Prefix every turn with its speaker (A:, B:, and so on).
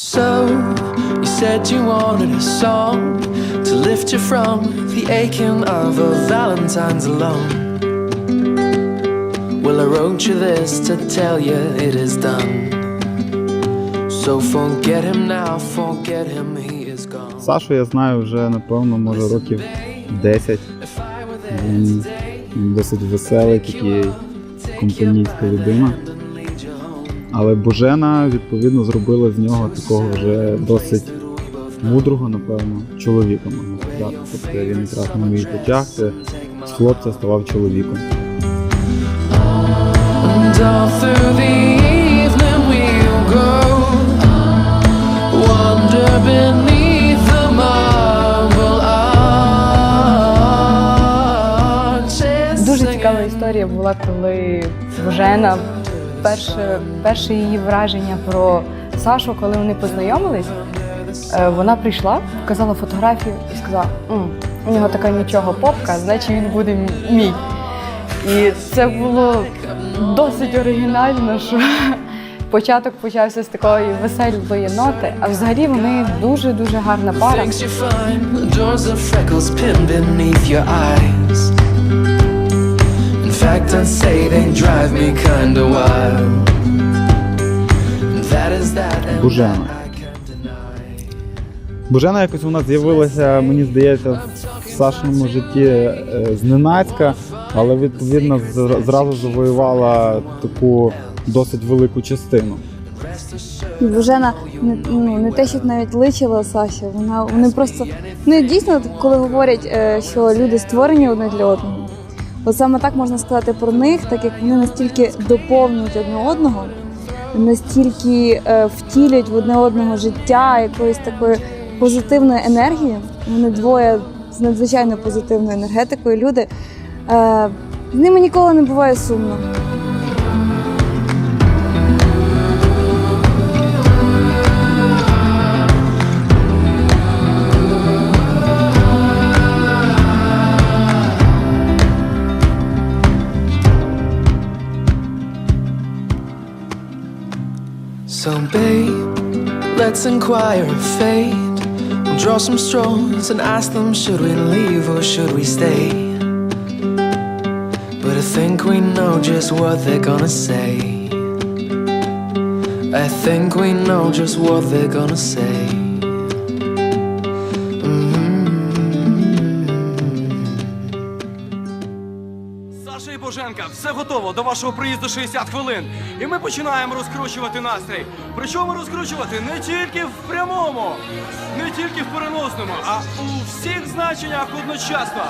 A: So, you said you wanted a song to lift you from the aching of a Valentine's alone. Well, I wrote you this to tell you it is done. So forget him now, forget him, he is gone.
B: Сашу я знаю вже, напевно, може років 10.
A: If I were there
B: Він досить веселий, такий компанійська людина. Але Божена, відповідно, зробила з нього такого вже досить мудрого, напевно, чоловіка, можна сказати. Тобто він якраз на моїх очах з хлопця ставав чоловіком.
C: Дуже цікава історія була, коли Божена перше, перше її враження про Сашу, коли вони познайомились. е, Вона прийшла, показала фотографію і сказала: «М, у нього така нічого попка, значить він буде мій. І це було досить оригінально, що початок почався з такої веселої ноти, а взагалі вони дуже дуже гарна пара.
A: Fact, I'd say they drive me kinda wild. That is that, and
B: Бужена.
A: that I can't deny.
B: Божена якось вона з'явилася, мені здається, в Сашиному житті е, зненацька, але відповідно зра- зразу завоювала таку досить велику частину.
D: Божена не, ну, не те, щоб навіть личила Саші, вона вони просто ну дійсно, коли говорять, е, що люди створені одне для одного. От саме так можна сказати про них, так як вони настільки доповнюють одне одного, настільки е, втілюють в одне одного життя, якоїсь такої позитивної енергії. Вони двоє з надзвичайно позитивною енергетикою. Люди е, з ними ніколи не буває сумно.
A: So, babe, let's inquire of fate. We'll draw some straws and ask them should we leave or should we stay? But I think we know just what they're gonna say. I think we know just what they're gonna say.
E: Саша і все готово до вашого приїзду 60 хвилин. І ми починаємо розкручувати настрій. Причому розкручувати не тільки в прямому, не тільки в переносному, а у всіх значеннях одночасно.